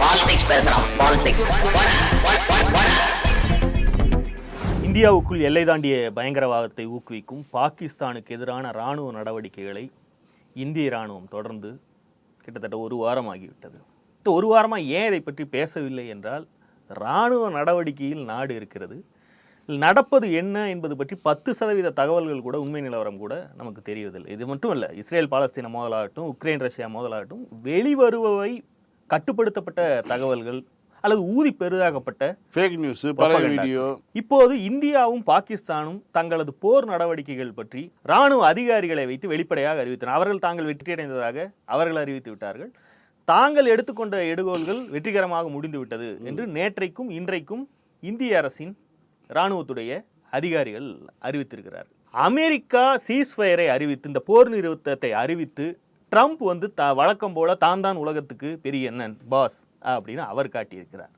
Politics பேசுறான் politics இந்தியாவுக்குள் எல்லை தாண்டிய பயங்கரவாதத்தை ஊக்குவிக்கும் பாகிஸ்தானுக்கு எதிரான இராணுவ நடவடிக்கைகளை இந்திய இராணுவம் தொடர்ந்து கிட்டத்தட்ட ஒரு வாரம் ஆகிவிட்டது இந்த ஒரு வாரமாக ஏன் இதை பற்றி பேசவில்லை என்றால் இராணுவ நடவடிக்கையில் நாடு இருக்கிறது. நடப்பது என்ன என்பது பற்றி பத்து சதவீத தகவல்கள் கூட உண்மை நிலவரம் கூட நமக்கு தெரிவதில்லை இது மட்டும் இல்லை இஸ்ரேல் பாலஸ்தீன மோதலாகட்டும் உக்ரைன் ரஷ்யா மோதலாகட்டும் வெளிவருபவை கட்டுப்படுத்தப்பட்ட தகவல்கள் அல்லது ஊதி பெரிதாக்கப்பட்ட ஃபேக் நியூஸ். வீடியோ இப்போது இந்தியாவும் பாகிஸ்தானும் தங்களது போர் நடவடிக்கைகள் பற்றி ராணுவ அதிகாரிகளை வைத்து வெளிப்படையாக அறிவித்தனர் அவர்கள் தாங்கள் வெற்றியடைந்ததாக அவர்கள் அறிவித்து விட்டார்கள். தாங்கள் எடுத்துக்கொண்ட எடுகோள்கள் வெற்றிகரமாக முடிந்து விட்டது என்று நேற்றைக்கும் இன்றைக்கும் இந்திய அரசின் இராணுவத்துடைய அதிகாரிகள் அறிவித்திருக்கிறார்கள். அமெரிக்கா சீஸ்ஃபயரை அறிவித்து இந்த போர் நிறுத்தத்தை அறிவித்து ட்ரம்ப் வந்து த வழக்கம் போல தான் தான் உலகத்துக்கு பெரிய அண்ணன் பாஸ் அப்படின்னு அவர் காட்டியிருக்கிறார்.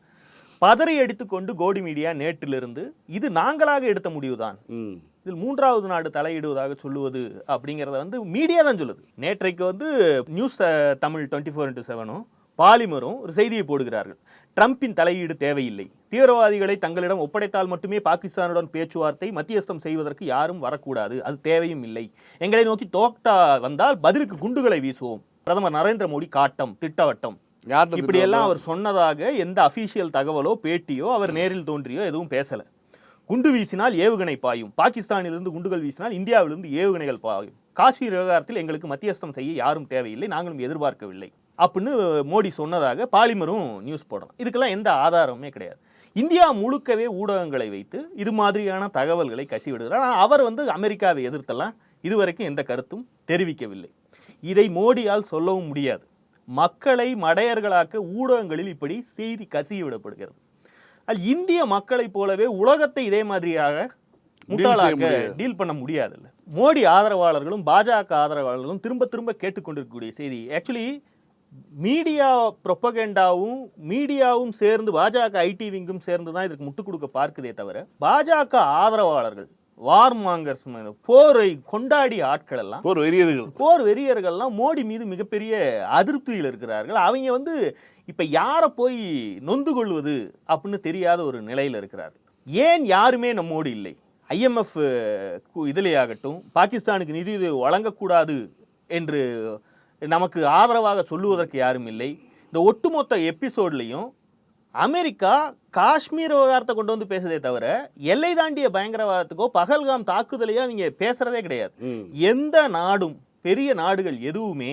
பதறி அடித்துக்கொண்டு கோடி மீடியா நேற்றிலிருந்து இது நாங்களாக எடுத்த முடிவுதான். ம். இதில் மூன்றாவது நாடு தலையிடுவதாக சொல்லுவது அப்படிங்கிறத வந்து மீடியா தான் சொல்லுது. நேற்றைக்கு வந்து news Tamil twenty four into செவனும் பாலிமரும் ஒரு செய்தியை போடுகிறார்கள். ட்ரம்பின் தலையீடு தேவையில்லை. தீவிரவாதிகளை தங்களிடம் ஒப்படைத்தால் மட்டுமே பாகிஸ்தானுடன் பேச்சுவார்த்தை மத்தியஸ்தம் செய்வதற்கு யாரும் வரக்கூடாது. அது தேவையும் இல்லை. எங்களை நோக்கி தோக்டா வந்தால் பதிலுக்கு குண்டுகளை வீசுவோம். பிரதமர் நரேந்திர மோடி காட்டம் திட்டவட்டம். இப்படி எல்லாம் அவர் சொன்னதாக எந்த அபிஷியல் தகவலோ பேட்டியோ அவர் நேரில் தோன்றியோ எதுவும் பேசல. குண்டு வீசினால் ஏவுகணை பாயும். பாகிஸ்தானிலிருந்து குண்டுகள் வீசினால் இந்தியாவிலிருந்து ஏவுகணைகள் பாயும். காஷ்மீர் விவகாரத்தில் எங்களுக்கு மத்தியஸ்தம் செய்ய யாரும் தேவையில்லை. நாங்களும் எதிர்பார்க்கவில்லை. அப்படின்னு மோடி சொன்னதாக பாலிமரும் நியூஸ் போடலாம். இதுக்கெல்லாம் எந்த ஆதாரமுமே கிடையாது. இந்தியா முழுக்கவே ஊடகங்களை வைத்து இது மாதிரியான தகவல்களை கசி விடுகிறார். ஆனால் அவர் வந்து அமெரிக்காவை எதிர்த்தெல்லாம் இதுவரைக்கும் எந்த கருத்தும் தெரிவிக்கவில்லை. இதை மோடியால் சொல்லவும் முடியாது. மக்களை மடையர்களாக்க ஊடகங்களில் இப்படி செய்தி கசிய விடப்படுகிறது. அது இந்திய மக்களைப் போலவே உலகத்தை இதே மாதிரியாக முட்டாளாக்க முடியாது. டீல் பண்ண முடியாதுல்ல. மோடி ஆதரவாளர்களும் பாஜக ஆதரவாளர்களும் திரும்ப திரும்ப கேட்டுக்கொண்டிருக்கக்கூடிய செய்தி. ஆக்சுவலி மீடியா ப்ரொப்பகெண்டாவும் மீடியாவும் சேர்ந்து பாஜக ஐடி விங்கும் சேர்ந்து தான் இதற்கு முட்டுக் கொடுக்க பார்க்குதே தவிர பாஜக ஆதரவாளர்கள் வார் மாங்கர்ஸ் போரை கொண்டாடிய ஆட்கள் எல்லாம் போர் வெறியர்கள். போர் வெறியர்கள்லாம் மோடி மீது மிகப்பெரிய அதிருப்தியில் இருக்கிறார்கள். அவங்க வந்து இப்போ யாரை போய் நொந்து கொள்வது அப்படின்னு தெரியாத ஒரு நிலையில் இருக்கிறார்கள். ஏன் யாருமே நம்மோடு இல்லை? ஐஎம்எஃப் இதிலேயாகட்டும் பாகிஸ்தானுக்கு நிதியுதவி வழங்கக்கூடாது என்று நமக்கு ஆதரவாக சொல்லுவதற்கு யாரும் இல்லை. இந்த ஒட்டுமொத்த எபிசோட்லையும் அமெரிக்கா காஷ்மீர் விவகாரத்தை கொண்டு வந்து பேசுதே தவிர எல்லை தாண்டிய பயங்கரவாதத்துக்கோ பகல்காம் தாக்குதலையோ அவங்க பேசுறதே கிடையாது. எந்த நாடும் பெரிய நாடுகள் எதுவுமே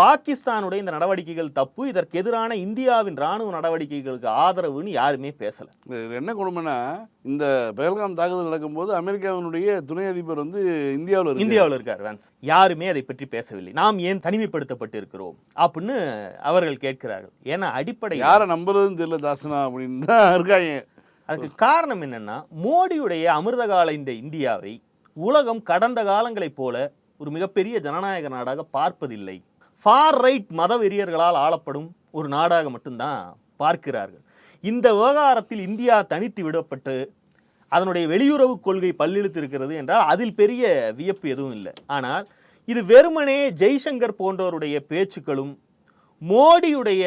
பாகிஸ்தானுடைய இந்த நடவடிக்கைகள் தப்பு. இதற்கு எதிரான இந்தியாவின் ராணுவ நடவடிக்கைகளுக்கு ஆதரவுன்னு யாருமே பேசல. என்ன கொடுமைன்னா இந்த பெஹல்காம் தாக்குதல் நடக்கும்போது அமெரிக்காவினுடைய துணை அதிபர் வந்து இந்தியாவில் இந்தியாவில் இருக்கார் வேன்ஸ் யாருமே அதை பற்றி பேசவில்லை. நாம் ஏன் தனிமைப்படுத்தப்பட்டு இருக்கிறோம் அப்படின்னு அவர்கள் கேட்கிறார்கள். ஏன்னா அடிப்படை யாரை நம்புறதுன்னு தெரியல தாசனா அப்படின்னு தான் இருக்காங்க. அதுக்கு காரணம் என்னன்னா மோடியுடைய அமிர்தகால இந்த இந்தியாவை உலகம் கடந்த காலங்களைப் போல ஒரு மிகப்பெரிய ஜனநாயக நாடாக பார்ப்பதில்லை. ஃபார் ரைட் மத வெறியர்களால் ஆளப்படும் ஒரு நாடாக மட்டும்தான் பார்க்கிறார்கள். இந்த விவகாரத்தில் இந்தியா தனித்து விடப்பட்டு அதனுடைய வெளியுறவு கொள்கை பல்லிழுத்து இருக்கிறது என்றால் அதில் பெரிய வியப்பு எதுவும் இல்லை. ஆனால் இது வெறுமனே ஜெய்சங்கர் போன்றவருடைய பேச்சுக்களும் மோடியுடைய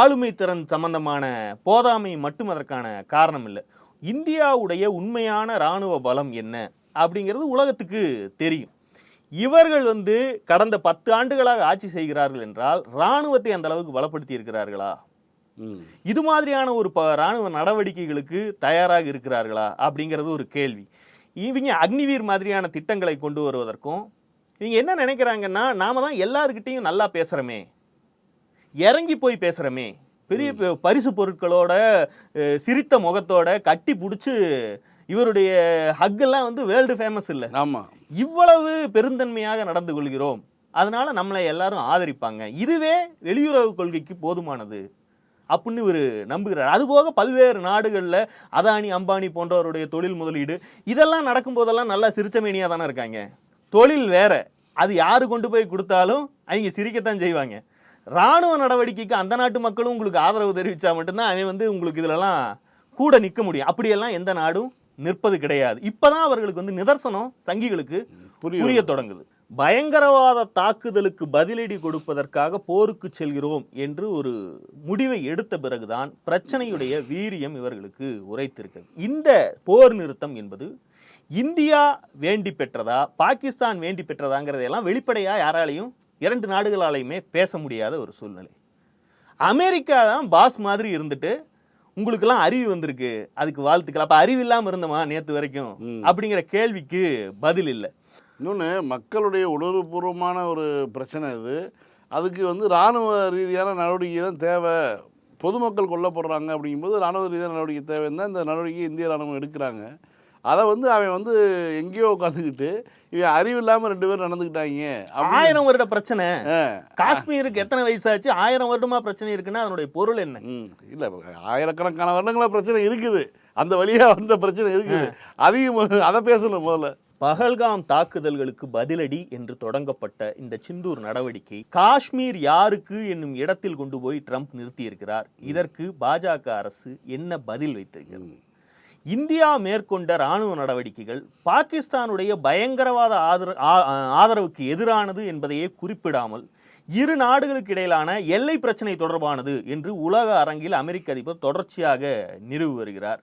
ஆளுமை திறன் சம்பந்தமான போதாமை மட்டும் அதற்கான காரணம் இல்லை. இந்தியாவுடைய உண்மையான இராணுவ பலம் என்ன அப்படிங்கிறது உலகத்துக்கு தெரியும். இவர்கள் வந்து கடந்த பத்து ஆண்டுகளாக ஆட்சி செய்கிறார்கள் என்றால் இராணுவத்தை அந்த அளவுக்கு பலப்படுத்தி இருக்கிறார்களா? இது மாதிரியான ஒரு ப இராணுவ நடவடிக்கைகளுக்கு தயாராக இருக்கிறார்களா? அப்படிங்கிறது ஒரு கேள்வி. இவங்க அக்னிவீர் மாதிரியான திட்டங்களை கொண்டு வருவதற்கும் இவங்க என்ன நினைக்கிறாங்கன்னா நாம தான் எல்லாருக்கிட்டையும் நல்லா பேசுகிறோமே இறங்கி போய் பேசுகிறோமே பெரிய பரிசு பொருட்களோட சிரித்த முகத்தோட கட்டி பிடிச்சி இவருடைய ஹக்கெல்லாம் வந்து வேர்ல்டு ஃபேமஸ் இல்லை. ஆமா. இவ்வளவு பெருந்தன்மையாக நடந்து கொள்கிறோம். அதனால நம்மளை எல்லாரும் ஆதரிப்பாங்க. இதுவே வெளியுறவு கொள்கைக்கு போதுமானது அப்படின்னு இவர் நம்புகிறார். அதுபோக பல்வேறு நாடுகளில் அதானி அம்பானி போன்றவருடைய தொழில் முதலீடு இதெல்லாம் நடக்கும்போதெல்லாம் நல்லா சிரிச்சமேனியாக தானே இருக்காங்க. தொழில் வேற. அது யாரு கொண்டு போய் கொடுத்தாலும் அவங்க சிரிக்கத்தான் செய்வாங்க. ராணுவ நடவடிக்கைக்கு அந்த நாட்டு மக்களும் உங்களுக்கு ஆதரவு தெரிவித்தா மட்டும்தான் அவன் வந்து உங்களுக்கு இதிலெல்லாம் கூட நிற்க முடியும். அப்படியெல்லாம் எந்த நாடும் நிற்பது கிடையாது. இப்பதான் அவர்களுக்கு வந்து நிதர்சனம் சங்கிகளுக்கு. புரிய தொடங்குது. பயங்கரவாத தாக்குதலுக்கு பதிலடி கொடுப்பதற்காக போருக்கு செல்கிறோம் என்று ஒரு முடிவை எடுத்த பிறகுதான் பிரச்சனையுடைய வீரியம் இவர்களுக்கு உரைத்திருக்கிறது. இந்த போர் நிறுத்தம் என்பது இந்தியா வேண்டி பெற்றதா பாகிஸ்தான் வேண்டி பெற்றதாங்கிறதையெல்லாம் வெளிப்படையா யாராலையும் இரண்டு நாடுகளாலையுமே பேச முடியாத ஒரு சூழ்நிலை. அமெரிக்கா தான் பாஸ் மாதிரி இருந்துட்டு உங்களுக்கெல்லாம் அறிவு வந்திருக்கு. அதுக்கு வாழ்த்துக்கள். அப்ப அறிவு இல்லாம இருந்தமா நேத்து வரைக்கும். அப்படிங்கிற கேள்விக்கு பதில் இல்லை. இன்னொன்று மக்களுடைய உணர்வுபூர்வமான ஒரு பிரச்சனை இது. அதுக்கு வந்து இராணுவ ரீதியான நடவடிக்கை தான் தேவை. பொதுமக்கள் கொல்லப்படுறாங்க அப்படிங்கும்போது இராணுவ ரீதியான நடவடிக்கை தேவைன்னு தான் இந்த நடவடிக்கை இந்திய இராணுவம் எடுக்கிறாங்க. அதை வந்து அவன் வந்து எங்கேயோ உட்காந்துக்கிட்டு இவன் அறிவு இல்லாமல் ரெண்டு பேரும் நடந்துக்கிட்டாங்க ஆயிரம் வருட பிரச்சனை. காஷ்மீருக்கு எத்தனை வயசாச்சு ஆயிரம் வருடமா பிரச்சனை இருக்குன்னா அதனுடைய பொருள் என்ன? இல்லை ஆயிரக்கணக்கான வருடங்களா பிரச்சனை இருக்குது. அந்த வழியாக வந்த பிரச்சனை இருக்குது. அதையும் அதை பேசணும் முதல்ல. பகல்காம் தாக்குதல்களுக்கு பதிலடி என்று தொடங்கப்பட்ட இந்த சிந்தூர் நடவடிக்கை காஷ்மீர் யாருக்கு என்னும் இடத்தில் கொண்டு போய் ட்ரம்ப் நிறுத்தியிருக்கிறார்? இதற்கு பாஜக அரசு என்ன பதில் வைத்திருக்கிறது? இந்தியா மேற்கொண்ட ராணுவ நடவடிக்கைகள் பாகிஸ்தானுடைய பயங்கரவாத ஆதர ஆ- ஆதரவுக்கு எதிரானது என்பதையே குறிப்பிடாமல் இரு நாடுகளுக்கு இடையிலான எல்லை பிரச்சனை தொடர்பானது என்று உலக அரங்கில் அமெரிக்க அதிபர் தொடர்ச்சியாக நிறுவி வருகிறார்.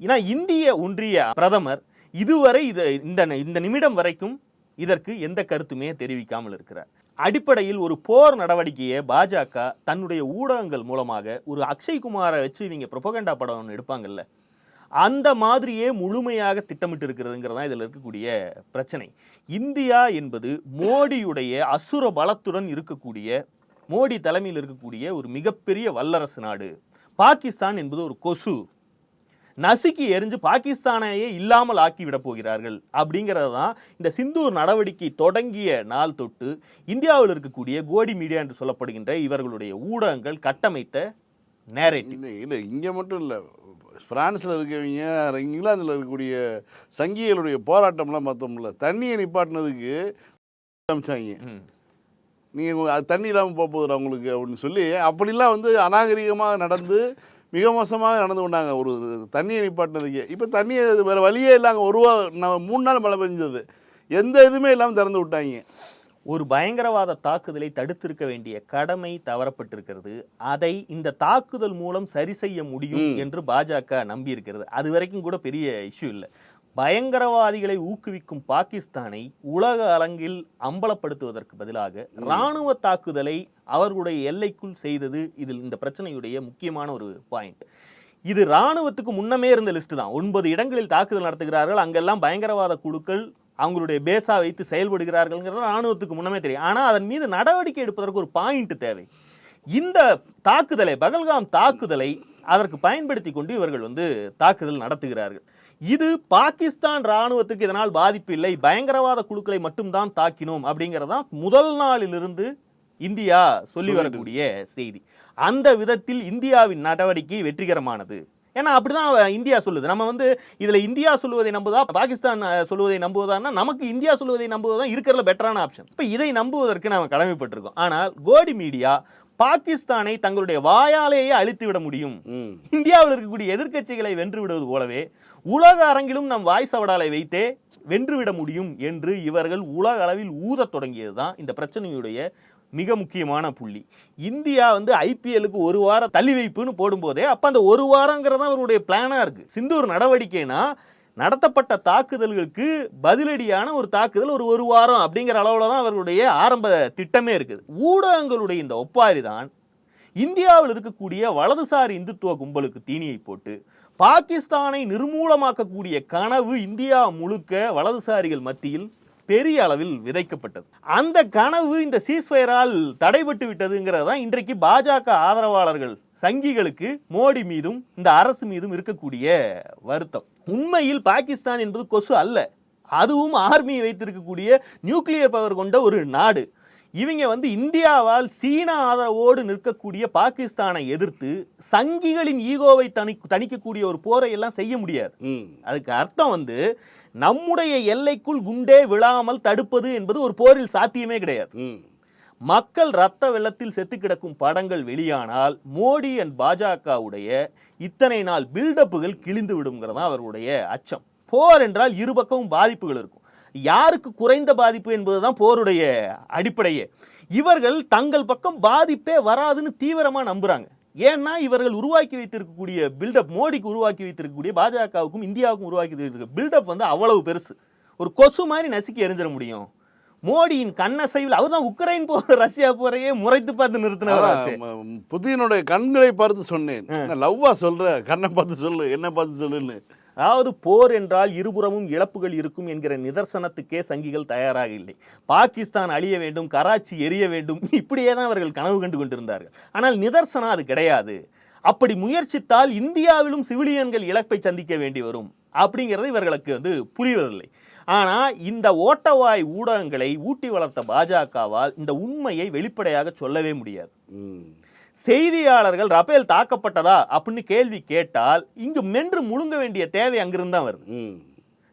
ஏன்னா இந்திய ஒன்றிய பிரதமர் இதுவரை இது இந்த இந்த நிமிடம் வரைக்கும் இதற்கு எந்த கருத்துமே தெரிவிக்காமல் இருக்கிறார். அடிப்படையில் ஒரு போர் நடவடிக்கையை பாஜக தன்னுடைய ஊடகங்கள் மூலமாக ஒரு அக்ஷய் குமாரை வச்சு இவங்க ப்ரொபகண்டா படம் ஒன்று எடுப்பாங்கல்ல அந்த மாதிரியே முழுமையாக திட்டமிட்டு இருக்கிறதுங்கிறது தான் இதில் இருக்கக்கூடிய பிரச்சனை. இந்தியா என்பது மோடியுடைய அசுர பலத்துடன் இருக்கக்கூடிய மோடி தலைமையில் இருக்கக்கூடிய ஒரு மிகப்பெரிய வல்லரசு நாடு. பாகிஸ்தான் என்பது ஒரு கொசு. நசுக்கி எரிஞ்சு பாகிஸ்தானையே இல்லாமல் ஆக்கி போகிறார்கள் அப்படிங்கிறது தான் இந்த சிந்தூர் நடவடிக்கை தொடங்கிய நாள் தொட்டு இந்தியாவில் இருக்கக்கூடிய கோடி மீடியா என்று சொல்லப்படுகின்ற இவர்களுடைய ஊடகங்கள் கட்டமைத்த நேரேட்டிவ் இல்லை இங்கே மட்டும் இல்லை. பிரான்ஸில் இருக்கவங்க இங்கிலாந்தில் இருக்கக்கூடிய சங்கிகளுடைய போராட்டம்லாம் பார்த்தோம்ல தண்ணியை நிப்பாட்டினதுக்கு அமிச்சாங்க நீங்கள் அது தண்ணி இல்லாமல் போக போகுதுடா உங்களுக்கு அப்படின்னு சொல்லி அப்படிலாம் வந்து அநாகரிகமாக நடந்து மிக மோசமாக நடந்து கொண்டாங்க. ஒரு தண்ணியை நிப்பாட்டினதுக்கு. இப்போ தண்ணியை வேறு வழியே இல்லாங்க ஒரு வா- ந- மூணு நாள் மழை பெஞ்சது. எந்த இதுவுமே இல்லாமல் திறந்து விட்டாங்க. ஒரு பயங்கரவாத தாக்குதலை தடுத்திருக்க வேண்டிய கடமை தவறப்பட்டிருக்கிறது. அதை இந்த தாக்குதல் மூலம் சரி செய்ய முடியும். என்று பாஜக நம்பியிருக்கிறது. அது வரைக்கும் கூட பெரிய இஷ்யூ இல்லை. பயங்கரவாதிகளை ஊக்குவிக்கும் பாகிஸ்தானை உலக அரங்கில் அம்பலப்படுத்துவதற்கு பதிலாக ராணுவ தாக்குதலை அவர்களுடைய எல்லைக்குள் செய்தது இதில் இந்த பிரச்சனையுடைய முக்கியமான ஒரு பாயிண்ட் இது ராணுவத்துக்கு முன்னமே இருந்த லிஸ்ட் தான். ஒன்பது இடங்களில் தாக்குதல் நடத்துகிறார்கள். அங்கெல்லாம் பயங்கரவாத குழுக்கள் அவங்களுடைய பேஸா வைத்து செயல்படுகிறார்கள்ங்கிறது ராணுவத்துக்கு முன்னமே தெரியும். ஆனால் அதன் மீது நடவடிக்கை எடுப்பதற்கு ஒரு பாயிண்ட் தேவை. இந்த தாக்குதலை பகல்காம் தாக்குதலை அதற்கு பயன்படுத்தி கொண்டு இவர்கள் வந்து தாக்குதல் நடத்துகிறார்கள். இது பாகிஸ்தான் ராணுவத்துக்கு இதனால் பாதிப்பு இல்லை. பயங்கரவாத குழுக்களை மட்டும்தான் தாக்கினோம் அப்படிங்கிறதான் முதல் நாளிலிருந்து இந்தியா சொல்லி வரக்கூடிய செய்தி. அந்த விதத்தில் இந்தியாவின் நடவடிக்கை வெற்றிகரமானது. ஏன்னா அப்படிதான் இந்தியா சொல்லுது. நம்ம வந்து இதுல இந்தியா சொல்லுவதை நம்புதா பாகிஸ்தான் சொல்லுவதை நம்புவதான்னா நமக்கு இந்தியா சொல்லுவதை நம்புவதுதான் இருக்கிறதுல பெட்டரான ஆப்ஷன் இப்போ இதை நம்புவதற்கு நாம கடமைப்பட்டிருக்கோம். ஆனால் கோடி மீடியா பாகிஸ்தானை தங்களுடைய வாயாலேயே அழித்து விட முடியும் இந்தியாவில் இருக்கக்கூடிய எதிர்க்கட்சிகளை வென்று விடுவது போலவே உலக அரங்கிலும் நம் வாய் சவடாலை வைத்தே வென்றுவிட முடியும் என்று இவர்கள் உலக அளவில் ஊதத் தொடங்கியது தான் இந்த பிரச்சனையுடைய மிக முக்கியமான புள்ளி. இந்தியா வந்து ஐபிஎல்லுக்கு ஒரு வாரம் தள்ளி வைப்புன்னு போடும்போதே அப்போ அந்த ஒரு வாரங்கிறது தான் அவருடைய பிளானாக இருக்குது சிந்தூர் நடவடிக்கைனா நடத்தப்பட்ட தாக்குதல்களுக்கு பதிலடியான ஒரு தாக்குதல் ஒரு ஒரு வாரம் அப்படிங்கிற அளவில் தான் அவர்களுடைய ஆரம்ப திட்டமே இருக்குது. ஊடகங்களுடைய இந்த ஒப்பாரி தான் இந்தியாவில் இருக்கக்கூடிய வலதுசாரி இந்துத்துவ கும்பலுக்கு தீனியை போட்டு பாகிஸ்தானை நிர்மூலமாக்கக்கூடிய கனவு இந்தியா முழுக்க வலதுசாரிகள் மத்தியில் பெரிய அளவில் விதைக்கப்பட்டது. அந்த கனவு இந்த சீஸ்வயரால் தடைபட்டு விட்டதுங்கிறது தான் இன்றைக்கு பாஜக ஆதரவாளர்கள் சங்கிகளுக்கு மோடி மீதும் இந்த அரசு மீதும் இருக்கக்கூடிய வருத்தம். உண்மையில் பாகிஸ்தான் என்பது கொசு அல்ல. அதுவும் ஆர்மியை வைத்திருக்கக்கூடிய நியூக்ளியர் பவர் கொண்ட ஒரு நாடு. இவங்க வந்து இந்தியாவால் சீன ஆதரவோடு நிற்கக்கூடிய பாகிஸ்தானை எதிர்த்து சங்கிகளின் ஈகோவை தனி தணிக்கக்கூடிய ஒரு போரை எல்லாம் செய்ய முடியாது. அதுக்கு அர்த்தம் வந்து நம்முடைய எல்லைக்குள் குண்டே விழாமல் தடுப்பது என்பது ஒரு போரில் சாத்தியமே கிடையாது. மக்கள் ரத்த வெள்ளத்தில் செத்து கிடக்கும் படங்கள் வெளியானால் மோடி அண்ட் பாஜகவுடைய இத்தனை நாள் பில்டப்புகள் கிழிந்து விடுங்கிறது தான் அவர்களுடைய அச்சம். போர் என்றால் இருபக்கமும் பாதிப்புகள் இருக்கும். யாருக்கு குறைந்த பாதிப்பு என்பதுதான் போருடைய அடிப்படையே. இவர்கள் தங்கள் பக்கம் பாதிப்பே வராதுன்னு தீவிரமா நம்புறாங்க. ஏன்னா இவர்கள் உருவாக்கி வைத்திருக்கக்கூடிய பில்டப் மோடிக்கு உருவாக்கி வைத்திருக்கக்கூடிய பாஜகவுக்கும் இந்தியாவுக்கும் உருவாக்கி வைத்திருக்க பில்டப் வந்து அவ்வளவு பெருசு. ஒரு கொசு மாதிரி நசுக்கி எரிஞ்சிட முடியும். மோடியின் கண்ணசைவில் அவர் தான் உக்ரைன் போற ரஷ்யா போறையே முறைத்து பார்த்து ம- புதியனுடைய கண்களை பார்த்து சொன்னேன். லவ்வா சொல்ற கண்ணை பார்த்து சொல்லு என்ன பார்த்து சொல்லுன்னு. அதாவது போர் என்றால் இருபுறமும் இழப்புகள் இருக்கும் என்கிற நிதர்சனத்துக்கே சங்கிகள் தயாராக இல்லை. பாகிஸ்தான் அழிய வேண்டும் கராச்சி எரிய வேண்டும் இப்படியே தான் அவர்கள் கனவு கண்டு கொண்டிருந்தார்கள். ஆனால் நிதர்சனம் அது கிடையாது. அப்படி முயற்சித்தால் இந்தியாவிலும் சிவிலியன்கள் இழப்பை சந்திக்க வேண்டி வரும் அப்படிங்கிறது இவர்களுக்கு வந்து புரியவில்லை ஆனால் இந்த ஓட்டவாய் ஊடகங்களை ஊட்டி வளர்த்த பாஜகவால் இந்த உண்மையை வெளிப்படையாக சொல்லவே முடியாது. செய்தியாளர்கள் ரபேல் தாக்கப்பட்டதா அப்படின்னு கேள்வி கேட்டால் இங்கு மென்று முழுங்க வேண்டிய தேவை அங்கிருந்து தான் வருது.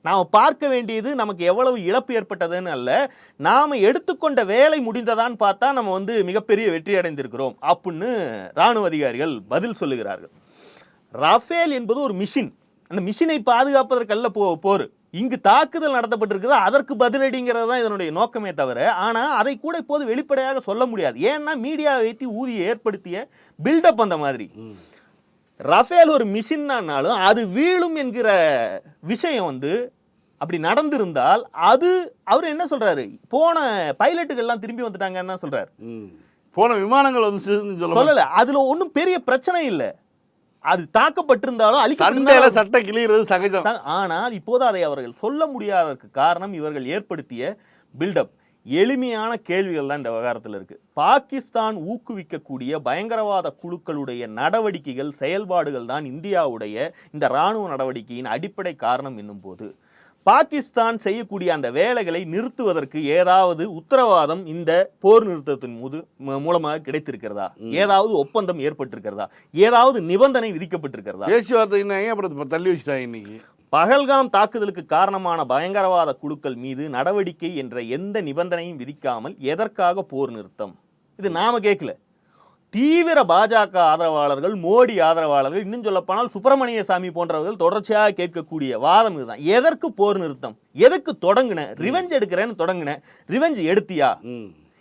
நாம் பார்க்க வேண்டியது நமக்கு எவ்வளவு இழப்பு ஏற்பட்டதுன்னு அல்ல நாம எடுத்துக்கொண்ட வேலை முடிந்ததான்னு பார்த்தா நம்ம வந்து மிகப்பெரிய வெற்றி அடைந்திருக்கிறோம் அப்படின்னு ராணுவ அதிகாரிகள் பதில் சொல்லுகிறார்கள். ரஃபேல் என்பது ஒரு மிஷின். அந்த மிஷினை பாதுகாப்பதற்கல்ல போ போர். இங்கு தாக்குதல் நடத்தப்பட்டிருக்குது அதற்கு பதிலடிங்கிறது தான் இதனுடைய நோக்கமே தவிர ஆனால் அதை கூட இப்போது வெளிப்படையாக சொல்ல முடியாது. ஏன்னா மீடியா வைத்து ஊதிய ஏற்படுத்திய பில்டப் அந்த மாதிரி. ரஃபேல் ஒரு மிஷின் தான்னாலும் அது வீழும் என்கிற விஷயம் வந்து அப்படி நடந்திருந்தால் அது அவர் என்ன சொல்றாரு? போன பைலட்டுகள்லாம் திரும்பி வந்துட்டாங்கன்னு தான் சொல்றாரு. போன விமானங்கள் வந்து சொல்ல சொல்லல. அதுல ஒன்றும் பெரிய பிரச்சனை இல்லை. அது தாக்கப்பட்டிருந்தாலும் அழிக்கப்பட்டிருந்தாலும் சட்டை கிளியறது சகஜம். ஆனால் இப்போது அதை அவர்கள் சொல்ல முடியாததற்கு காரணம் இவர்கள் ஏற்படுத்திய பில்டப் எளிமையான கேள்விகள் தான் இந்த விவகாரத்தில் இருக்கு. பாகிஸ்தான் ஊக்குவிக்கக்கூடிய பயங்கரவாத குழுக்களுடைய நடவடிக்கைகள் செயல்பாடுகள் தான் இந்தியாவுடைய இந்த ராணுவ நடவடிக்கையின் அடிப்படை காரணம் என்னும் போது பாகிஸ்தான் செய்யக்கூடிய அந்த வேலைகளை நிறுத்துவதற்கு ஏதாவது உத்தரவாதம் இந்த போர் நிறுத்தத்தின் மூது மூலமாக கிடைத்திருக்கிறதா? ஏதாவது ஒப்பந்தம் ஏற்பட்டிருக்கிறதா? ஏதாவது நிபந்தனை விதிக்கப்பட்டிருக்கிறதா? பேச்சுவார்த்தைன்னாங்க அப்புறம் தள்ளி வச்சுட்டாங்க இன்னைக்கு? பகல்காம் தாக்குதலுக்கு காரணமான பயங்கரவாத குழுக்கள் மீது நடவடிக்கை என்ற எந்த நிபந்தனையும் விதிக்காமல் எதற்காக போர் நிறுத்தம்? இது நாம கேட்கல. தீவிர பாஜக ஆதரவாளர்கள் மோடி ஆதரவாளர்கள் இன்னும் சொல்லப்போனால் சுப்பிரமணிய சாமி போன்றவர்கள் தொடர்ச்சியாக கேட்கக்கூடிய வாதம் இதுதான். எதற்கு போர் நிறுத்தம்? எதுக்கு தொடங்குன? ரிவெஞ்ச் எடுக்கிறேன்னு தொடங்குன. ரிவெஞ்ச் எடுத்தியா.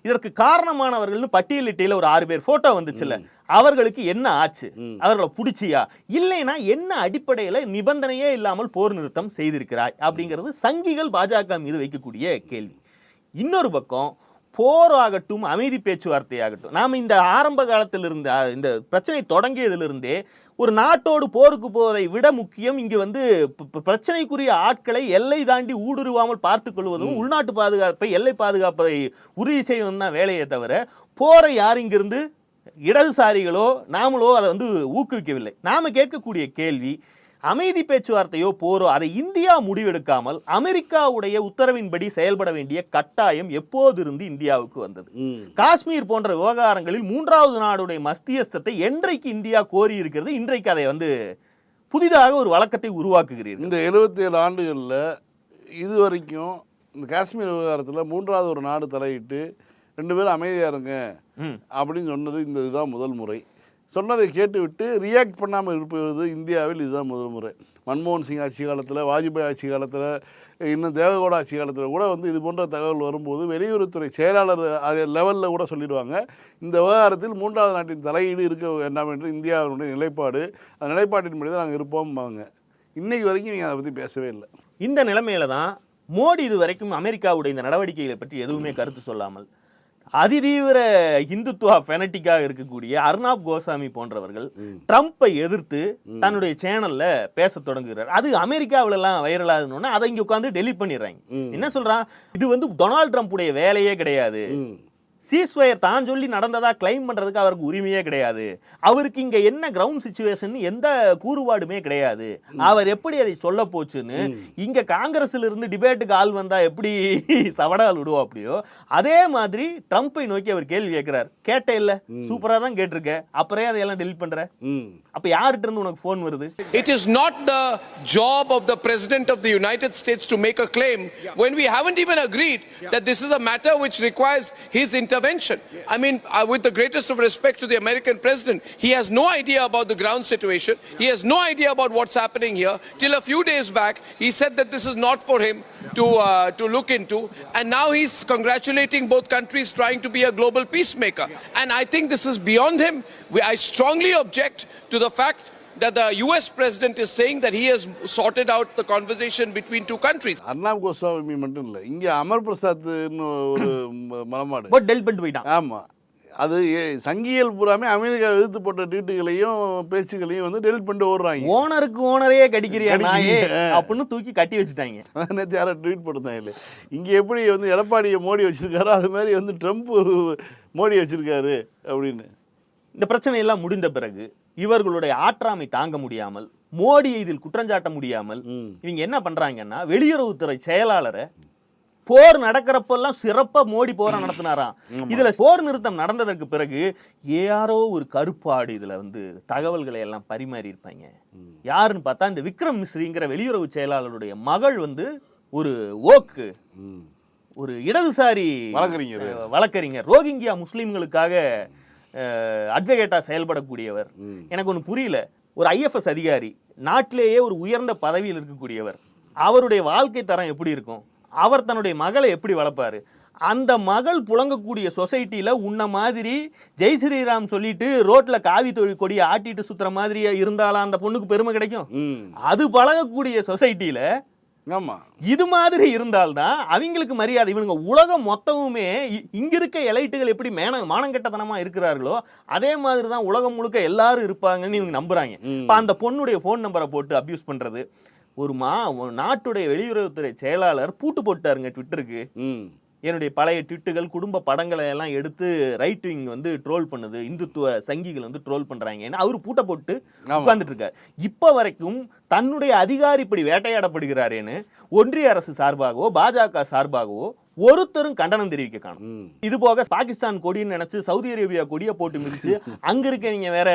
இதற்கு காரணமானவர்கள்னு பட்டியலிட்டையில ஒரு ஆறு பேர் போட்டோ வந்துச்சுல்ல. அவர்களுக்கு என்ன ஆச்சு. அவர்களை பிடிச்சியா? இல்லைனா என்ன அடிப்படையில நிபந்தனையே இல்லாமல் போர் நிறுத்தம் செய்திருக்கிறாய்? அப்படிங்கிறது சங்கிகள் பாஜக மீது வைக்கக்கூடிய கேள்வி. இன்னொரு பக்கம் போர் ஆகட்டும் அமைதி பேச்சுவார்த்தை ஆகட்டும் நாம இந்த ஆரம்ப காலத்தில் இருந்த அஹ், இந்த பிரச்சனை தொடங்கியதிலிருந்தே ஒரு நாட்டோடு போருக்கு போவதை விட முக்கியம் இங்கு வந்து பிரச்சனைக்குரிய ஆட்களை எல்லை தாண்டி ஊடுருவாமல் பார்த்துக் கொள்வதும் உள்நாட்டு பாதுகாப்பை எல்லை பாதுகாப்பை உறுதி செய்வதும் தான் வேலையே தவிர போரை யார் இங்கிருந்து இடதுசாரிகளோ நாமளோ அதை வந்து ஊக்குவிக்கவில்லை. நாம கேட்கக்கூடிய கேள்வி அமைதி பேச்சுவார்த்தையோ போரோ அதை இந்தியா முடிவெடுக்காமல் அமெரிக்காவுடைய உத்தரவின்படி செயல்பட வேண்டிய கட்டாயம் எப்போதிருந்து இந்தியாவுக்கு வந்தது. காஷ்மீர் போன்ற விவகாரங்களில் மூன்றாவது நாடுடைய மஸ்தியஸ்தத்தை என்றைக்கு இந்தியா கோரி இருக்கிறது இன்றைக்கு அதை வந்து புதிதாக ஒரு வழக்கத்தை உருவாக்குகிறீர்கள் இந்த 77 ஆண்டுகளில் இது வரைக்கும் இந்த காஷ்மீர் விவகாரத்தில் மூன்றாவது ஒரு நாடு தலையிட்டு ரெண்டு பேரும் அமைதியாக இருங்க. அப்படின்னு சொன்னது இந்த இதுதான் முதல் முறை சொன்னதை கேட்டுவிட்டு ரியாக்ட் பண்ணாமல் இருப்பது இந்தியாவில் இதுதான் முதல் முறை. மன்மோகன் சிங் ஆட்சி காலத்தில் வாஜ்பாய் ஆட்சி காலத்தில் இன்னும் தேவகோட ஆட்சி காலத்தில் கூட வந்து இது போன்ற தகவல் வரும்போது வெளியுறவுத்துறை செயலாளர் லெவலில் கூட சொல்லிடுவாங்க இந்த விவகாரத்தில் மூன்றாவது நாட்டின் தலையீடு இருக்க வேண்டாம் என்று இந்தியாவினுடைய நிலைப்பாடு அந்த நிலைப்பாட்டின்படி தான் நாங்கள் இருப்போம்பாங்க. இன்றைக்கு வரைக்கும் நீங்கள் அதை பற்றி பேசவே இல்லை. இந்த நிலைமையில தான் மோடி இது வரைக்கும் அமெரிக்காவுடைய இந்த நடவடிக்கைகளை பற்றி எதுவுமே கருத்து சொல்லாமல் அதிதீவிர இந்துத்துவா ஃபெனட்டிக்காக இருக்கக்கூடிய அர்னாப் கோசாமி போன்றவர்கள் ட்ரம்ப்பை எதிர்த்து தன்னுடைய சேனல்ல பேச தொடங்குகிறார். அது அமெரிக்காவுல எல்லாம் வைரல் ஆகுதுன்னு அதை இங்க உட்காந்து டெலிட் பண்ணிடுறாங்க. என்ன சொல்றான்? இது வந்து டொனால்ட் ட்ரம்ப்புடைய வேலையே கிடையாது. சீஸ்வயர் தான் சொல்லி நடந்ததா கிளைம் பண்றதுக்கு அவருக்கு உரிமையே கிடையாது. அவருக்கு இங்க என்ன கிரவுண்ட் சுச்சுவேஷன் எந்த கூறுபாடுமே கிடையாது. அவர் எப்படி அதை சொல்ல போச்சுன்னு இங்க காங்கிரஸ்ல இருந்து டிபேட்டுக்கு ஆள் வந்தா எப்படி சவடால் விடுவோம் அப்படியோ அதே மாதிரி ட்ரம்ப்பை நோக்கி அவர் கேள்வி கேட்கிறார். கேட்ட இல்ல. சூப்பரா தான் கேட்டிருக்க. அப்புறம் அதையெல்லாம் டெலிட் பண்ற? ம். அப்ப யார்கிட்ட இருந்து உனக்கு ஃபோன் வருது? It is not the job of the President of the United States to make a claim when we haven't even agreed that this is a matter which requires his intervention intervention. I mean, uh, with the greatest of respect to the American president, he has no idea about the ground situation. He has no idea about what's happening here. Till a few days back, he said that this is not for him to uh, to look into, and now he's congratulating both countries trying to be a global peacemaker. And I think this is beyond him. We, I strongly object to the fact that the US president is saying that he has sorted out the conversation between two countries. Arnab Goswami மட்டும் இல்லை இங்கே அமர் பிரசாத்னு ஒரு மலமாடு போட்டு del பண்ணிட்டு போயிட்டான். ஆமாம் அது ஏ- சங்கியல் பூராமே அமெரிக்கா எதிர்த்து போட்ட ட்வீட்டுகளையும் பேச்சுகளையும் வந்து டெலிட் பண்ணிட்டு ஓடுறாங்க. ஓனருக்கு ஓனரையே கடிக்கிறியா நாயே. அப்படின்னு தூக்கி கட்டி வச்சுட்டாங்க. நேற்று யாரோ ட்வீட் போட்டிருந்தாங்க இங்கே எப்படி வந்து எடப்பாடியை மோடி வச்சிருக்காரோ அது மாதிரி வந்து ட்ரம்ப் மோடி வச்சிருக்காரு அப்படின்னு. இந்த பிரச்சனை எல்லாம் முடிந்த பிறகு இவர்களுடைய ஆற்றாமை தாங்க முடியாமல் மோடியை இதில் குற்றஞ்சாட்ட முடியாமல். இவங்க என்ன பண்றாங்கன்னா வெளியுறவுத்துறை செயலாளரை போர் நடக்கிறப்பெல்லாம் சிறப்பா மோடி போரை நடத்தினாராம். இதுல போர் நிறுத்தம் நடந்ததற்கு பிறகு யாரோ ஒரு கருப்பாடு இதுல வந்து தகவல்களை எல்லாம் பரிமாறி இருப்பாங்க. யாருன்னு பார்த்தா இந்த விக்ரம் மிஸ்ரிங்கிற வெளியுறவு செயலாளருடைய மகள் வந்து ஒரு ஓக்கு ஒரு இடதுசாரி வழக்கறிஞர். வழக்கறிஞர். ரோஹிங்கியா முஸ்லீம்களுக்காக அட்வொகேட்டா செயல்படக்கூடியவர். எனக்கு ஒன்று புரியல. ஒரு ஐஎஃப்எஸ் அதிகாரி நாட்டிலேயே ஒரு உயர்ந்த பதவியில் இருக்கக்கூடியவர். அவருடைய வாழ்க்கை தரம் எப்படி இருக்கும்? அவர் தன்னுடைய மகளை எப்படி வளர்ப்பாரு? அந்த மகள் புழங்கக்கூடிய சொசைட்டில உன்ன மாதிரி ஜெய் ஸ்ரீராம் சொல்லிட்டு ரோட்ல காவி தொழில் கொடியை ஆட்டிட்டு சுத்துற மாதிரி இருந்தாலும் அந்த பொண்ணுக்கு பெருமை கிடைக்கும். அது பழகக்கூடிய சொசைட்டில ஆமாம் இது மாதிரி இருந்தால்தான் அவங்களுக்கு மரியாதை. இவனுங்க உலகம் மொத்தமுமே இங்க இருக்க எலைட்டுகள் எப்படி மேன மானங்கெட்டத்தனமா இருக்கிறார்களோ அதே மாதிரி தான் உலகம் முழுக்க எல்லாரும் இருப்பாங்கன்னு இவங்க நம்புறாங்க. இப்ப அந்த பொண்ணுடைய ஃபோன் நம்பரை போட்டு அபியூஸ் பண்றது. ஒரு மா நாட்டுடைய வெளியுறவுத்துறை செயலாளர் பூட்டு போட்டாருங்க ட்விட்டருக்கு என்னுடைய பழைய ட்விட்டுகள் குடும்ப படங்களை எல்லாம் எடுத்து ரைட் விங் வந்து ட்ரோல் பண்ணுது. இந்துத்துவ சங்கிகள் வந்து ட்ரோல் பண்றாங்கன்னு அவர் பூட்டை போட்டு. உட்கார்ந்துட்டு இருக்காரு இப்போ வரைக்கும் தன்னுடைய அதிகாரி இப்படி வேட்டையாடப்படுகிறாரேன்னு ஒன்றிய அரசு சார்பாகவோ பாஜக சார்பாகவோ ஒருத்தரும் கண்டனம் தெரிவிக்க காணும். இது போக பாகிஸ்தான் கொடின்னு நினைச்சு சவுதி அரேபியா கொடியை போட்டு மிதிச்சு அங்க இருக்கவங்க வேற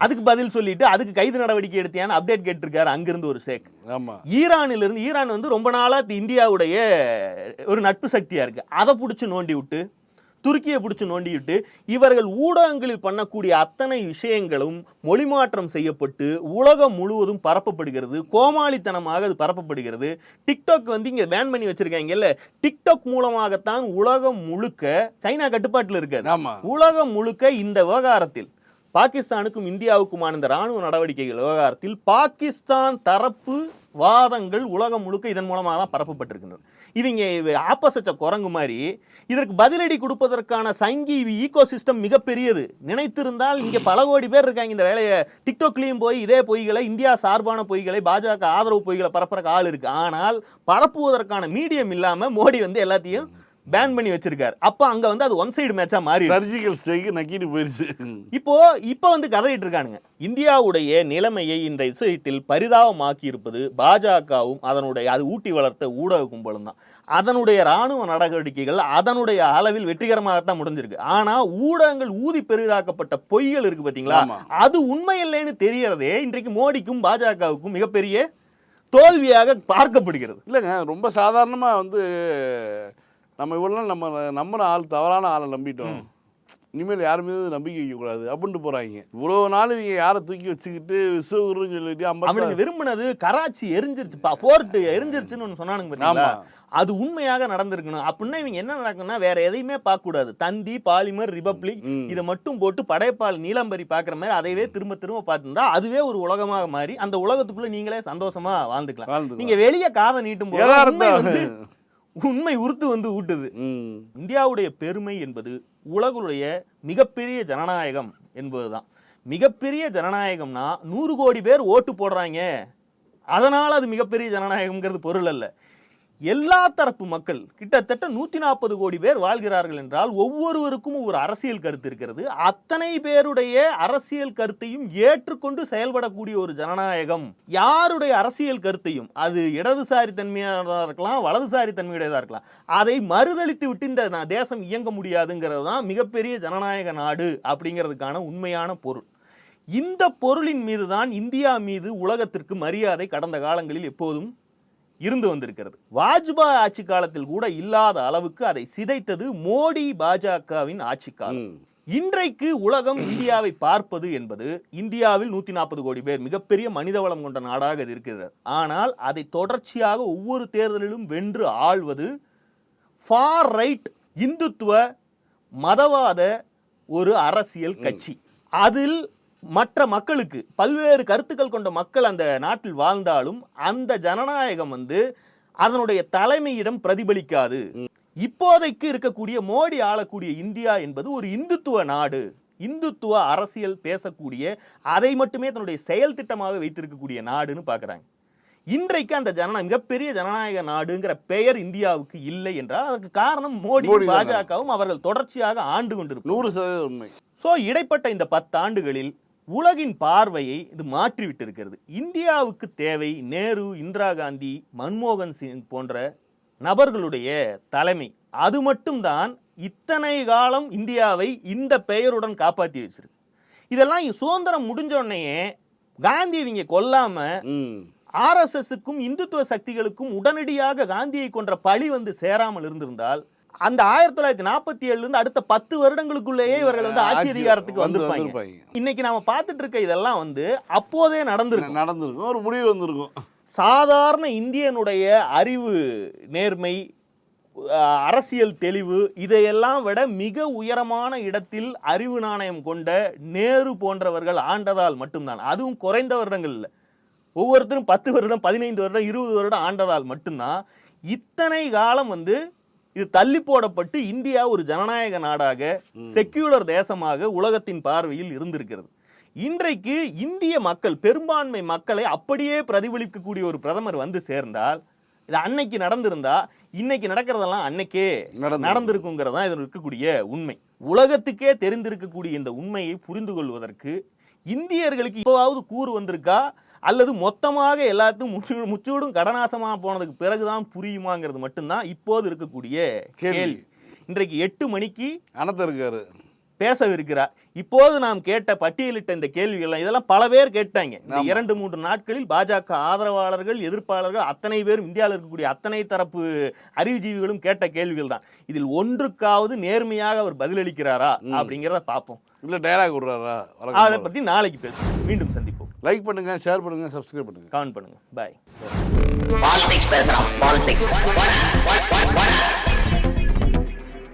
அதுக்கு பதில் சொல்லிட்டு அதுக்கு கைது நடவடிக்கை எடுத்தியான்னு அப்டேட் கேட்டிருக்காரு அங்கிருந்து ஒரு சேக் ஆமாம் ஈரானில் இருந்து ஈரான் வந்து ரொம்ப நாளா தி- இந்தியாவுடைய ஒரு நட்பு சக்தியா இருக்கு. அதை பிடிச்சி நோண்டி விட்டு துருக்கியை பிடிச்சி நோண்டி விட்டு இவர்கள் ஊடகங்களில் பண்ணக்கூடிய அத்தனை விஷயங்களும் மொழிமாற்றம் செய்யப்பட்டு உலகம் முழுவதும் பரப்பப்படுகிறது. கோமாளித்தனமாக அது பரப்பப்படுகிறது. டிக்டாக் வந்து இங்க பேன் பண்ணி வச்சிருக்காங்கல்ல டிக்டாக் மூலமாகத்தான் உலகம் முழுக்க சைனா கட்டுப்பாட்டில் இருக்காது. உலகம் முழுக்க இந்த விவகாரத்தில் பாகிஸ்தானுக்கும் இந்தியாவுக்குமான இந்த ராணுவ நடவடிக்கைகள் விவகாரத்தில் பாகிஸ்தான் தரப்பு வாதங்கள் உலகம் முழுக்க இதன் மூலமாக தான் பரப்பப்பட்டிருக்கின்றன. இவங்க ஆப்போசிட்ட குரங்கு மாதிரி இதற்கு பதிலடி கொடுப்பதற்கான சங்கி ஈகோ சிஸ்டம் மிகப்பெரியது. நினைத்திருந்தால் இங்கே பல கோடி பேர் இருக்காங்க. இந்த வேலையை டிக்டோக்லேயும் போய் இதே பொய்களை இந்தியா சார்பான பொய்களை பாஜக ஆதரவு பொய்களை பரப்புறக்கு ஆள் இருக்கு. ஆனால் பரப்புவதற்கான மீடியம் இல்லாமல் மோடி வந்து எல்லாத்தையும் பேன் பண்ணி வச்சிருக்காரு. அப்ப அங்க வந்து அது ஒன் சைடு மேட்சா மாறி சர்ஜிக்கல் ஸ்ட்ரைக்கு நக்கிட்டு போயிருச்சு. இப்போ இப்போ வந்து கதறிட்டு இருக்கானுங்க. இந்தியாவுடைய நிலைமையை இந்த விஷயத்தில் பரிதாபமாக்கி இருப்பது பாஜகவும் அதனுடைய அது ஊட்டி வளர்த்த ஊடக கும்பலும் தான். அதனுடைய ராணுவ நடவடிக்கைகள் அதனுடைய அளவில் வெற்றிகரமாகத்தான் முடிஞ்சிருக்கு. ஆனா ஊடகங்கள் ஊதி பெரிதாக்கப்பட்ட பொய்கள் இருக்கு பாத்தீங்களா? ஆமா. அது உண்மை இல்லைன்னு தெரியறதே இன்றைக்கு மோடிக்கும் பாஜகவுக்கும் மிகப்பெரிய தோல்வியாக பார்க்கப்படுகிறது. இல்லைங்க ரொம்ப சாதாரணமாக வந்து நம்ம இவ்வளோ நம்ம நம்பின ஆள் தவறான ஆளை நம்பிட்டோம் இனிமேல் யார் மீது நம்பிக்கை வைக்கக்கூடாது அப்படின்ட்டு போகிறாங்க இவ்வளோ நாள் இவங்க யாரை தூக்கி வச்சுக்கிட்டு விஸ்வகுருன்னு சொல்லிட்டு அவனுக்கு விரும்பினது கராச்சி எரிஞ்சிருச்சு போர்ட் எரிஞ்சிருச்சுன்னு ஒண்ணு சொன்னானுங்க. அது உண்மையாக நடந்திருக்கணும் அப்படின்னா இவங்க என்ன நடக்கும்னா வேற எதையுமே பார்க்க கூடாது தந்தி பாலிமர் ரிபப்ளிக். இதை மட்டும் போட்டு படைப்பால் நீலம்பரி பார்க்குற மாதிரி அதைவே திரும்ப திரும்ப பார்த்துருந்தா அதுவே ஒரு உலகமாக மாறி அந்த உலகத்துக்குள்ள நீங்களே சந்தோஷமா வாழ்ந்துக்கலாம் வாழ்ந்துக்கலாம். நீங்க வெளியே காதை நீட்டும் போது. உண்மை உறுத்து வந்து ஊட்டுது. இந்தியாவுடைய பெருமை என்பது உலகுடைய மிகப்பெரிய ஜனநாயகம் என்பதுதான். மிகப்பெரிய ஜனநாயகம்னா நூறு கோடி பேர் ஓட்டு போடுறாங்க. அதனால அது மிகப்பெரிய ஜனநாயகம்ங்கிறது பொருள் அல்ல. எல்லா தரப்பு மக்கள் கிட்டத்தட்ட நூத்தி நாற்பது கோடி பேர் வாழ்கிறார்கள் என்றால் ஒவ்வொருவருக்கும் ஒரு அரசியல் கருத்து இருக்கிறது. அத்தனை பேருடைய அரசியல் கருத்தையும் ஏற்றுக்கொண்டு செயல்படக்கூடிய ஒரு ஜனநாயகம். யாருடைய அரசியல் கருத்தையும்? அது இடதுசாரி தன்மையானதாக இருக்கலாம் வலதுசாரி தன்மையுடையதாக இருக்கலாம். அதை மறுதளித்து விட்டு இந்த தேசம் இயங்க முடியாதுங்கிறது தான் மிகப்பெரிய ஜனநாயக நாடு அப்படிங்கிறதுக்கான உண்மையான பொருள். இந்த பொருளின் மீது தான் இந்தியா மீது உலகத்திற்கு மரியாதை கடந்த காலங்களில் எப்போதும் இருந்து வந்திருக்கிறது. வாஜ்பாய் ஆட்சி காலத்தில் கூட இல்லாத அளவுக்கு அதை சிதைத்தது மோடி பாஜகவின் ஆட்சி காலம். இன்றைக்கு உலகம் இந்தியாவை பார்ப்பது என்பது இந்தியாவில் நூத்தி நாற்பது கோடி பேர் மிகப்பெரிய மனித வளம் கொண்ட நாடாக இது இருக்கிறது. ஆனால் அதை தொடர்ச்சியாக ஒவ்வொரு தேர்தலிலும் வென்று ஆள்வது ஃபார் ரைட் இந்துத்துவ மதவாத ஒரு அரசியல் கட்சி. அதில் மற்ற மக்களுக்கு பல்வேறு கருத்துக்கள் கொண்ட மக்கள் அந்த நாட்டில் வாழ்ந்தாலும் அந்த ஜனநாயகம் வந்து அதனுடைய தலைமையிடம் பிரதிபலிக்காது. இப்போதைக்கு இருக்கக்கூடிய மோடி ஆளக்கூடிய இந்தியா என்பது ஒரு இந்துத்துவ நாடு. இந்துத்துவ அரசியல் பேசக்கூடிய அதை மட்டுமே தன்னுடைய செயல் திட்டமாக வைத்திருக்கக்கூடிய நாடுன்னு பார்க்குறாங்க இன்றைக்கு அந்த ஜனநாயக மிகப்பெரிய ஜனநாயக நாடுங்கிற பெயர் இந்தியாவுக்கு இல்லை என்றால் அதற்கு காரணம் மோடி. பாஜகவும் அவர்கள் தொடர்ச்சியாக ஆண்டு கொண்டிருப்பார் நூறு சதவீதம் உண்மை. சோ இடைப்பட்ட இந்த பத்தாண்டுகளில் உலகின் பார்வையை இது மாற்றிவிட்டு இருக்கிறது இந்தியாவுக்கு தேவை நேரு இந்திரா காந்தி மன்மோகன் சிங் போன்ற நபர்களுடைய தலைமை. அது மட்டும்தான் இத்தனை காலம் இந்தியாவை இந்த பெயருடன் காப்பாற்றி வச்சிருக்கு. இதெல்லாம் சுதந்திரம் முடிஞ்ச உடனேயே காந்தி இவங்க கொல்லாம ஆர்எஸ்எஸ்க்கும் இந்துத்துவ சக்திகளுக்கும் உடனடியாக காந்தியை கொன்ற பழி வந்து சேராமல் இருந்திருந்தால் அந்த ஆயிரத்தி தொள்ளாயிரத்தி நாற்பத்தி ஏழுல இருந்து அடுத்த பத்து வருடங்களுக்குள்ளேயே இவர்கள் வந்து ஆட்சி அதிகாரத்துக்கு வந்து வந்திருப்பாங்க. இன்னைக்கு நாம பார்த்துட்டு இருக்க இதெல்லாம் வந்து அப்போதே நடந்திருக்கும். நடந்திருக்கும். ஒரு முடிவு வந்திருக்கும். சாதாரண இந்தியனுடைய அறிவு நேர்மை அரசியல் தெளிவு இதையெல்லாம் விட மிக உயரமான இடத்தில் அறிவு நாணயம் கொண்ட நேரு போன்றவர்கள் ஆண்டதால் மட்டும்தான். அதுவும் குறைந்த வருடங்கள் இல்லை ஒவ்வொருத்தரும் பத்து வருடம் பதினைந்து வருடம் இருபது வருடம் ஆண்டதால் மட்டும்தான். இத்தனை காலம் வந்து இது தள்ளி போடப்பட்டு இந்தியா ஒரு ஜனநாயக நாடாக செக்யூலர் தேசமாக உலகத்தின் பார்வையில் இருந்திருக்கிறது. இன்றைக்கு இந்திய மக்கள் பெரும்பான்மை மக்களை அப்படியே பிரதிபலிக்கக்கூடிய ஒரு பிரதமர் வந்து சேர்ந்தால் இது அன்னைக்கு நடந்திருந்தா இன்னைக்கு நடக்கிறதெல்லாம் அன்னைக்கே. நடந்திருக்குங்கிறது தான் இதில் இருக்கக்கூடிய உண்மை. உலகத்துக்கே தெரிந்திருக்கக்கூடிய இந்த உண்மையை புரிந்து கொள்வதற்கு இந்தியர்களுக்கு இப்போவாவது கூறு வந்திருக்கா? அல்லது மொத்தமாக எல்லாத்தையும் முச்சு முச்சூடும் கடனாசமாக போனதுக்கு பிறகுதான் புரியுமாங்கிறது மட்டும்தான் இப்போது இருக்கக்கூடிய கேள்வி. கேள்வி இன்றைக்கு எட்டு மணிக்கு அனத்த இருக்காரு பேசவிருக்கிறார் இப்போது நாம் கேட்ட பட்டியலிட்ட இந்த கேள்விகள் இதெல்லாம் பல பேர் கேட்டாங்க. இந்த. இரண்டு மூன்று நாட்களில் பாஜக ஆதரவாளர்கள் எதிர்ப்பாளர்கள் அத்தனை பேரும் இந்தியாவில் இருக்கக்கூடிய அத்தனை தரப்பு அறிவுஜீவிகளும் கேட்ட கேள்விகள் தான் இதில் ஒன்றுக்காவது நேர்மையாக அவர் பதிலளிக்கிறாரா அப்படிங்கிறத பார்ப்போம். இல்ல டயலாக் விடுறாரா? அதை பத்தி நாளைக்கு பேசுவோம். மீண்டும் சந்திப்போம். லைக் பண்ணுங்க ஷேர் பண்ணுங்க சப்ஸ்கிரைப் பண்ணுங்க. கமெண்ட் பண்ணுங்க. பாய் பாலிடிக்ஸ் பேசுறான் பாலிடிக்ஸ்